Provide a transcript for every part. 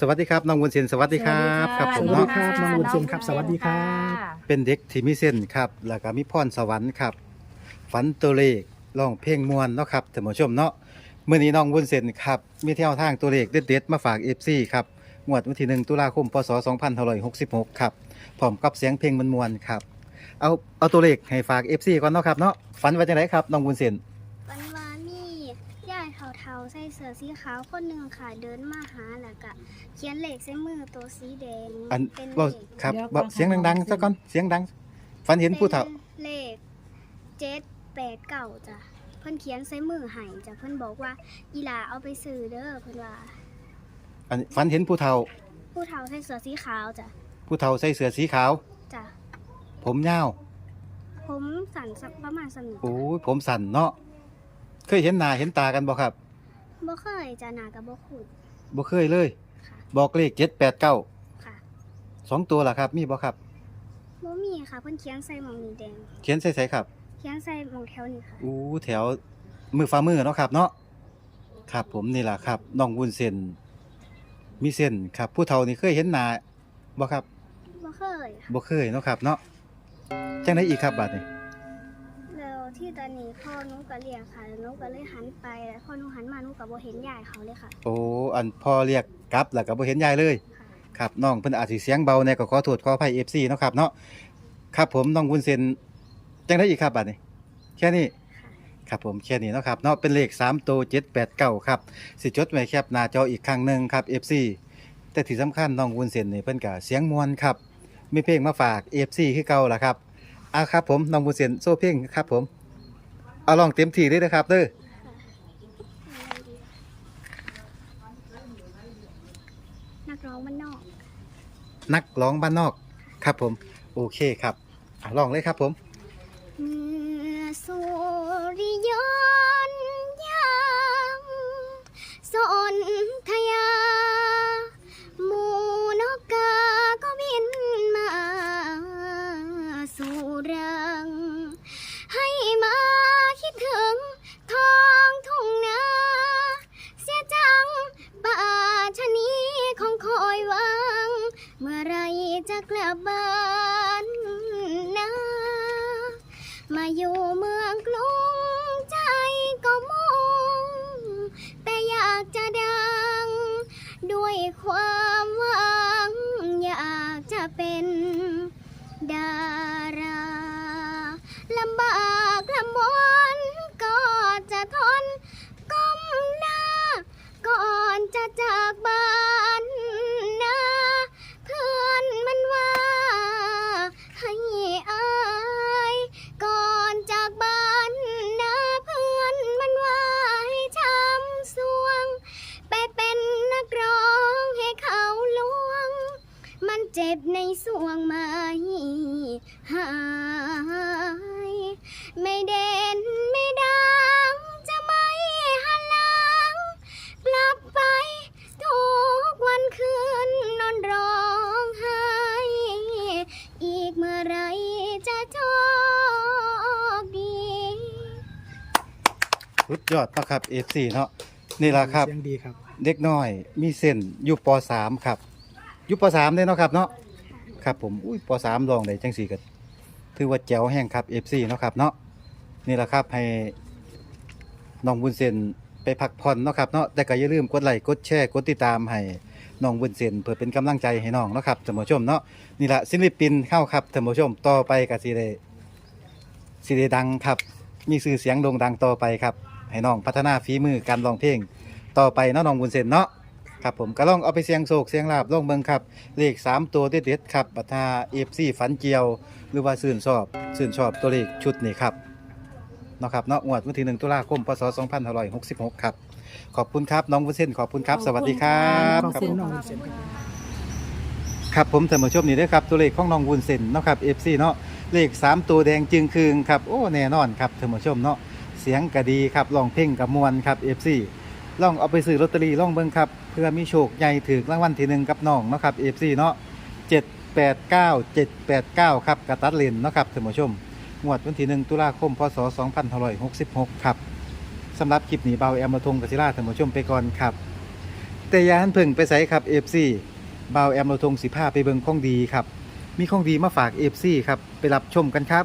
สวัสดีครับน้องวุ้นเส้นสวัสดีครับครับผมสวัสดีเนาะครับน้องวุ้นเส้นครับสวัสดีครับ เป็นเด็กที่มีเส้นครับแล้วก็มีพรสวรรค์ครับ ฝันตัวเลขร้องเพลงมวนเนาะครับท่านผู้ชมเนาะมื้อนี้น้องวุ้นเส้นครับมีแนวทางตัวเลขเด็ดๆมาฝาก FC ครับงวดวันที่ 1 ตุลาคมพศ2566ครับพร้อมกับเสียงเพลงมวนๆครับเอาเอาตัวเลขให้ฝาก FC ก่อนเนาะครับเนาะฝันว่าจังไดครับน้องวุ้นเส้นวันวานนี่ยายเทาๆ ใส่เสื้อสีขาวคนหนึ่งค่ะ เดินมาหาแล้วก็เขียนเลขใส่มือตัวสีแดงอันเป็นบ่เลขครับเดี๋ยวบ่ก่อนเสียงค่ะดังน้องวุ้นๆซะก่อนเสียงดังฝันเห็นผู้เฒ่า ป็เลขเจ็ดแปดเก่าจ้ะเพิ่นเขียนใส่มือให้จ้ะเพิ่นบอกว่าอีหลาเอาไปซื้อเด้อเพิ่นว่า อันฝันเห็นผู้เฒ่า ผู้เฒ่าใส่เสื้อสีขาวจ้ะผู้เฒ่าใส่เสื้อสีขาว จ้ะผมยาวผมสั่นสักประมาณสนิทโอ้ยผมสั่นเนาะเคยเห็นหน้าเห็นตากันบ่ครับ บ่เคยจ้ะหนากับบ่ขุดบ่เคยเลย ค่ะบอกเลขเจ็ดแปดเก้าค่ะสองตัวล่ะครับ มีบ่ครับ บ่มีค่ะเพิ่นเขียนใส่หมองนี่แดงเขียนใส่ใส่ครับเขียนใส่หมองแถวนี้ค่ะ อู้แถวมือฟ้ามือเนาะครับเนาะครับผมนี่ล่ะครับน้องวุ้นเส้นมีเส้นครับ ผู้เฒ่านี่เคยเห็นหน้าบ่ครับบ่เคยค่ะบ่เคยเนาะครับเนาะจังได๋อีกครับบัดนี้แล้ว ที่ตอนนี้พ่อหนุก็เรียกค่ะแล้วหนุก็เลยหันไปแล้วพ่อหนุหันมาหนุก็บ่เห็นยายเขาเลยค่ะ โอ้อันพอเรียกกลับแล้วก็บ่เห็นยายเลย ค่ะครับน้องเพิ่นอาจสิเสียงเบาแน่ก็ขอโทษขออภัย FC เนาะครับเนาะครับผมน้องวุ้นเส้นจังได้อีกครับบัดนี้ แค่นี้ ค่ะครับผมแค่นี้เนาะครับเนาะเป็นเลข3ตัว789ครับสิจดไว้แคปหน้าจออีกครั้งหนึงครับ FC แต่ที่สำคัญน้องวุ้นเส้นนี่เพิ่นก็เสียงมวนครับมีเพลงมาฝาก FC คือเก่าล่ะครับอะครับผมน้องวุ้นเส้นโซ่เพลงครับผม เอาลองเต็มที่เลยนะครับเด้อนักร้องมันนอก นักร้องบ้านนอก ครับผม โอเคครับอะลองเลยครับผม เมื่อสุริยน มาอยู่เมื อดเนาะครับ FC เนาะนี่ล่ะครับ เสียงดีครับ เด็กน้อยมีเส้นอยู่ป .3 ครับอยู่ป .3 เลยเนาะครับเนาะครับผมอุ้ยป .3 ลองได้จังสี่ก็ถือว่าแจ๋วแห้งครับ FC เนาะครับเนาะนี่แหละครับให้น้องบุญเส้นไปพักผ่อนเนาะครับเนาะแต่ก็อย่าลืมกดไลค์กดแชร์กดติดตามให้น้องบุญเส้นเพื่อเป็นกำลังใจให้น้องเนาะครับท่านผู้ชมเนาะนี่แหละศิลปินเข้าครับท่านผู้ชมต่อไปก็สิได้สิได้ดังครับมีชื่อเสียงโด่งดังต่อไปครับ ให้น้องพัฒนาฝีมือการร้องเพลง ต่อไปเนาะน้องบุญเซนเนาะครับผมก็ลองเอาไปเสียงโศกเสียงลาบลองเบิ่งครับ เลข 3 ตัวเด็ดๆครับปัทาเอฟซีฝันเจียว หรือว่าซื่นชอบซื่นชอบตัวเลขชุดนี้ครับเนาะครับเนาะงวดวันที่1ตุลาคมพศ2566 ครับ ขอบคุณครับน้องบุญเซนขอบคุณครับ สวัสดีครับขอบครับคุณผมน้องวุ้นเส้นครับ ครับผมท่านผู้ชมนี่เด้อครับตัวเลขของน้องวุ้นเส้นเนาะครับ FC เนาะเลข 3 ตัวแดงจึงคืงครับโอ้แน่นอนครับท่านผู้ชมเนาะ เสียงกระดีครับลองเพ่งกับมวลครับ FC ลองเอาไปซื้อลอตเตอรี่ลองเบิ่งครับเพื่อมีโชคใหญ่ถึกรางวัลที่หนึ่งกับน้องเนาะครับ FC เนาะ789 789ครับกระตัดเลนเนาะครับท่านผู้ชมงวดวันที่1ตุลาคมพศ2566ครับสำหรับคลิปนี้เบาแอมมาทงกบศิลาท่านผู้ชมไปก่อนครับแต่ยาหันเพิ่งไปใส่ครับ FC บ่าแอมเราทงสิพาไปเบิ่งข้องดีครับ มีข้องดีมาฝาก FC ครับ ไปรับชมกันครับ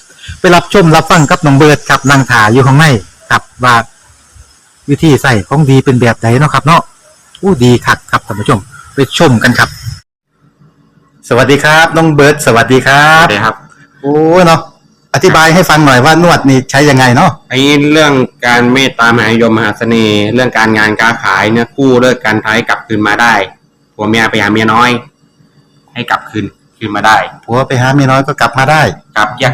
ไปรับชมรับฟังกับน้องเบิร์ดครับนางถาอยู่ข้างในครับว่าวิธีใส่ของดีเป็นแบบไหนเนาะครับ เนาะอู้ดีคักครับท่านผู้ชม ไปชมกันครับ สวัสดีครับน้องเบิร์ดสวัสดีครัครับบครับโอ้เนาะอธิบายให้ฟังหน่อยว่านวดนี่ใช้ยังไงเนาะไอ้เรื่องการเมตตามหานิยมมหาเสน่ห์เรื่องการงานการขายเนี่ยกู้เลิกการท้ายกลับคืนมาได้ผัวเมียไปหาเมียน้อย ให้กลับคืนคืนมาได้ผัวไปหาเมียน้อยก็กลับมาได้ กลับแยก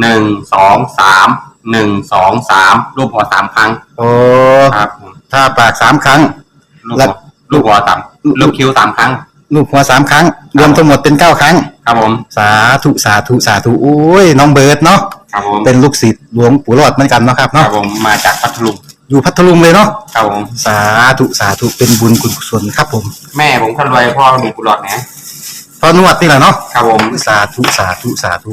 หนึ่งสองสามหนึ่งสองสามรูปหัวสามครั้งโอ้ครับผมถ้าปากสามครั้งลูกแล้หัววลูกหัวสามลูกคิ้วสามครั้ง ลูกหัวสามครั้ง รวมทั้งหมดเป็นเก้าครั้ง ครับผมสาธุสาธุสาธุโอ้ยน้องเบิร์ดเนาะครับผมเป็นลูกศิษย์หลวงปู่รอดเหมือนกันเนาะครับครัเนาะบผมมาจากพัทลุงอยู่พัทลุงเลยเนาะครับผม สาธุสาธุเป็นบุญกุศลครับผมแม่ผมคนรวยพ่อมีกุหลาบนะพอนวดนี่แหละเนาะครับผม สาธุสาธุสาธุ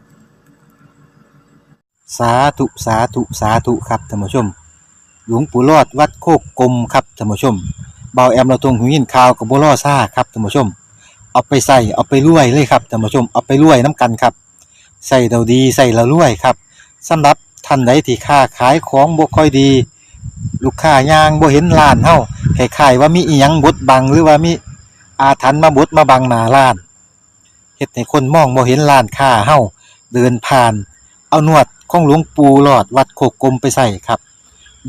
สาธุสาธุสาธุครับท่านผู้ชม หลวงปู่รอดวัดโคกกลมครับท่านผู้ชมเบาแอมเราตรงหูยินข่าวกับบัวล่อซ่าครับท่านผู้ชม เอาไปใส่เอาไปรวยเลยครับท่านผู้ชมเอาไปรวยน้ำกันครับใส่เราดีใส่เรารวยครับสำหรับท่านใดที่ค้าขายของบ่ค่อยดี ลูกค้ายางบ่เห็นร้านเฮาคล้ายๆว่ามีอีหยังบดบังหรือว่ามีอาถรรพ์มาบดมาบังหน้าร้านเฮ็ดให้คนมองบ่เห็นร้านค้าเฮาเดินผ่าน เอานวด ของหลวงปู่หลอดวัดโคกกลมไปใส่ครับ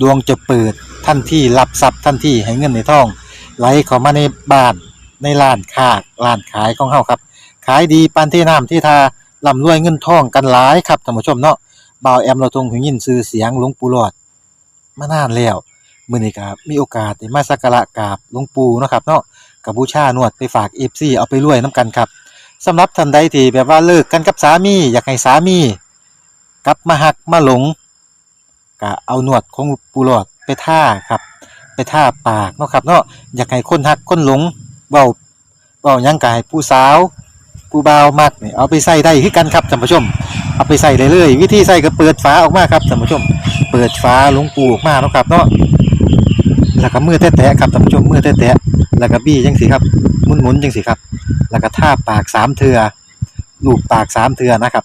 ดวงจะเปิดทันที่รับทรัพย์ทันที่ให้เงินในท้อง ไหลเข้ามาในบ้านในร้านค้าร้านขายของเฮาครับ ขายดีปานที่น้ำที่ทาร่ำรวยเงินทองกันหลายครับท่านผู้ชมเนาะบ่าวแอมเราทรงหูยินชื่อเสียงหลวงปู่หลอด มานานแล้วมื้อนี้ก็มีโอกาสได้มาสักการะกราบหลวงปู่เนาะครับเนาะกับบูชานวดไปฝาก FC เอาไปรวยนํกันครับสำหรับท่านใดที่แบบว่าเลิกกันกับสามี อยากให้สามี กลับมาหักมาหลงก็เอาหนวดของปูหลอดไปท่าครับ ไปท่าปากเนาะครับเนาะอยากให้คนหักคนหลงเบาเบายังกายผู้สาวผู้บ่าวมักเนี่ยเอาไปใส่ได้คือกันครับท่านผู้ชม เอาไปใส่เลยเลยวิธีใส่ก็เปิดฝาออกมาครับท่านผู้ชม เปิดฝาหลวงปูออกมาเนาะครับเนาะแล้วก็มือแตะๆครับท่านผู้ชมมือแตะๆแล้วก็บี้จังสิครับหมุนๆจังสิครับ แล้วก็ท่าปากสามเทือลูบปากสามเทือนะครับ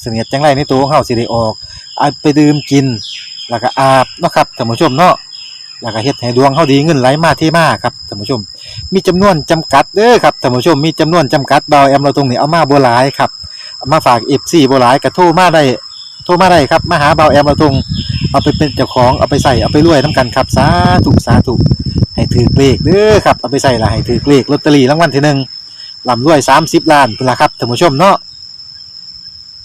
เสนียดจังไรในตัวของเฮาสิได้ออกเอาไปดื่มกิน แล้วก็อาบเนาะครับท่านผู้ชมเนาะแล้วก็เฮ็ดให้ดวงเฮาดีเงินไหลมาเทมาครับท่านผู้ชม มีจำนวนจำกัดเด้อครับท่านผู้ชมมีจำนวนจำกัดเบาแอมเราตรงนี้เอามาบ่หลายครับมาฝาก FC บ่หลายก็โทรมาได้โทรมาได้ครับมาหาเบาแอมเราตรงเอาไปเป็นเจ้าของเอาไปใส่เอาไปรวยนํกันครับสาธุสาธุให้ถือเลขเด้อครับเอาไปใส่ละให้ถือเลขลอตเตอรี่รางวัลที่หนึ่งลำรวย 30 ล้านพุ่นละครับท่านผู้ชมเนาะ